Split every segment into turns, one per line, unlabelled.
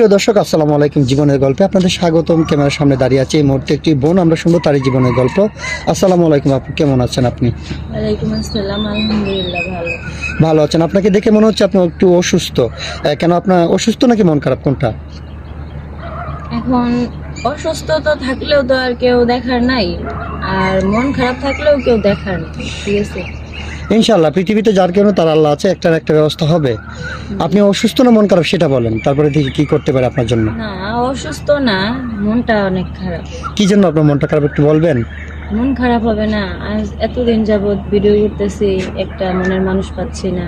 প্রিয় দর্শক আসসালামু আলাইকুম। জীবনের গল্পে আপনাদের স্বাগতম। ক্যামেরার সামনে দাঁড়িয়ে আছে এই মুহূর্তে একটি বোন। আমরা শুনব তারই জীবনের গল্প। আসসালামু আলাইকুম আপু কেমন আছেন আপনি?
ভালো।
আছেন। আপনাকে দেখে মনে হচ্ছে আপনি একটু অসুস্থ। কেন আপনার অসুস্থ নাকি মন খারাপ? কোনটা?
এখন অসুস্থ তো থাকলেও তো আর কেউ দেখার নাই আর মন খারাপ থাকলেও কেউ দেখার নেই ঠিক আছে?
ইনশাল্লাহ পৃথিবীতে যার কেন তার আল্লাহ আছে একটা একটা ব্যবস্থা হবে। আপনি অসুস্থ না মন খারাপ সেটা বলেন তারপরে দেখি কি করতে পারে আপনার জন্য।
না অসুস্থ না মনটা অনেক খারাপ।
কি জন্য আপনার মনটা খারাপ একটু বলবেন?
মন খারাপ হবে না আজ এতদিন যাবৎ ভিডিও করতেছি একটা মনের মানুষ পাচ্ছি না।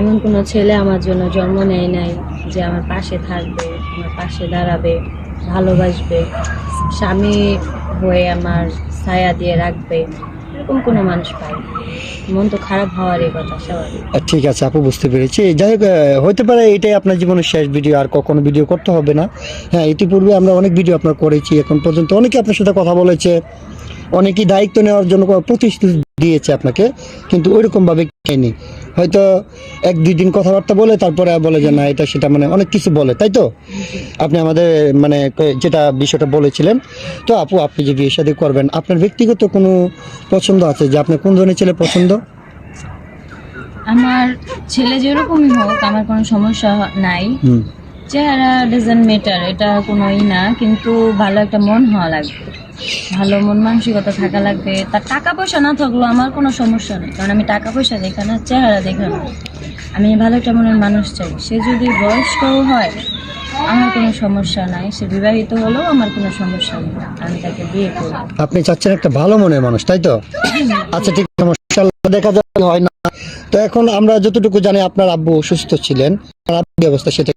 এমন কোনো ছেলে আমার জন্য জন্ম নেয় নাই যে আমার পাশে থাকবে আমার পাশে দাঁড়াবে ভালোবাসবে স্বামী হয়ে আমার ছায়া দিয়ে রাখবে।
ঠিক আছে, আপু, বুঝতে পেরেছি। যাই হোক হতে পারে এটাই আপনার জীবনের শেষ ভিডিও, আর কখনো ভিডিও করতে হবে না। হ্যাঁ ইতিপূর্বে আমরা অনেক ভিডিও আপনার করেছি, এখন পর্যন্ত অনেকে আপনার সাথে কথা বলেছে, অনেকেই দায়িত্ব নেওয়ার জন্য প্রতিশ্রুতি দিয়েছে আপনাকে, কিন্তু ওইরকমভাবে কেনি হয়তো এক দুই দিন কথাবার্তা বলে তারপরে বলে যে না এটা সেটা মানে অনেক কিছু বলে তাই তো? আপনি আমাদের মানে যেটা বিষয়টা বলেছিলেন। তো আপু আপনি যে বিয়ে শাদী করবেন আপনার ব্যক্তিগত কোনো পছন্দ আছে যে আপনার কোন ধরনের ছেলে পছন্দ?
আমার ছেলে যেরকমই হোক আমার কোনো সমস্যা নাই। চেহারা ডাজেন্ট মেটার এটা কোনো ই না কিন্তু ভালো একটা মন হওয়া লাগবে। ভালো মন মানসিকতা থাকা লাগবে। তার টাকা পয়সা না থাকলেও আমার কোনো সমস্যা নেই। কারণ আমি টাকা পয়সা দেখে না চেহারা দেখে না। আমি ভালো একটা মনের মানুষ চাই। সে যদি বয়স্কও হয় আমার কোনো সমস্যা নাই। সে বিবাহিত হলেও আমার কোনো সমস্যা নেই। আমি তাকে বিয়ে করব।
আপনি চাচ্ছেন একটা ভালো মনের মানুষ তাই তো? আচ্ছা ঠিক মাশাআল্লাহ, দেখা যায় হয় না। তো এখন আমরা যতটুকু জানি আপনার আব্বু অসুস্থ ছিলেন। আপনার অবস্থা সেটা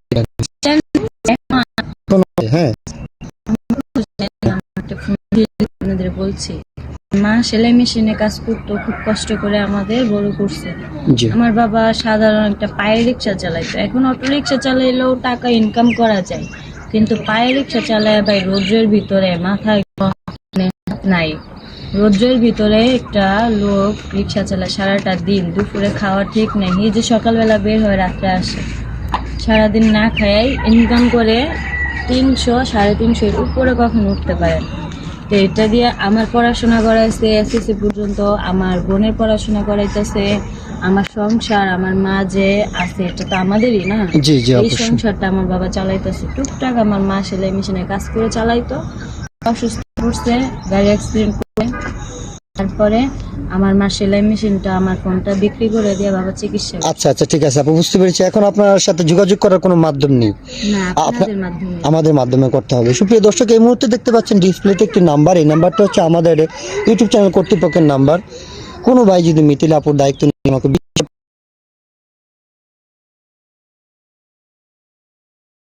হ্যাঁ।
সেলাই মেশিনে কাজ করতো খুব কষ্ট করে আমাদের বড় করছে
জি।
আমার বাবা সাধারণ একটা পায়ে রিক্সা চালাইতো। এখন অটো রিক্সা চালাইলেও টাকা ইনকাম করা যায়। কিন্তু পায়ে রিক্সা চালায় ভাই রোদ্রের ভিতরে মাথায় নাই। রোদ্রের ভিতরে একটা লোক রিক্সা চালায় সারাটা দিন। দুপুরে খাওয়া ঠিক নেই। এই যে সকালবেলা বের হয়ে রাত্রে আসে। সারাদিন না খাই ইনকাম করে তিনশো সাড়ে তিনশো এর উপরে কখন উঠতে পারে না। তো এটা দিয়ে আমার পড়াশোনা করাইছে এসএসসি পর্যন্ত আমার বোনের পড়াশোনা করাইতেছে আমার সংসার আমার মা যে আছে এটা তো আমাদেরই না?
জি জি
এই সংসারটা আমার বাবা চালাইতেছে। টুকটাক আমার মা সেলাই মেশিনে কাজ করে চালাইতো অসুস্থ পড়ছে গাড়ি অ্যাক্সিডেন্ট করে। তারপরে আমার মা সেলাই মেশিনটা আমার ফোনটা বিক্রি করে দিয়ে বাবা চিকিৎসা
আচ্ছা আচ্ছা ঠিক আছে। আপু বুঝতে পেরেছি। এখন আপনার সাথে যোগাযোগ করার কোনো মাধ্যম নেই?
না আপনাদের মাধ্যমে।
আমাদের মাধ্যমে করতে হবে। সুপ্রিয় দর্শক এই মুহূর্তে দেখতে পাচ্ছেন ডিসপ্লেতে একটি নাম্বার। এই নাম্বারটা হচ্ছে আমাদের ইউটিউব চ্যানেল কর্তৃপক্ষের নাম্বার। কোনো ভাই যদি মিথিলা আপুর দায়িত্ব নিয়ে আমাকে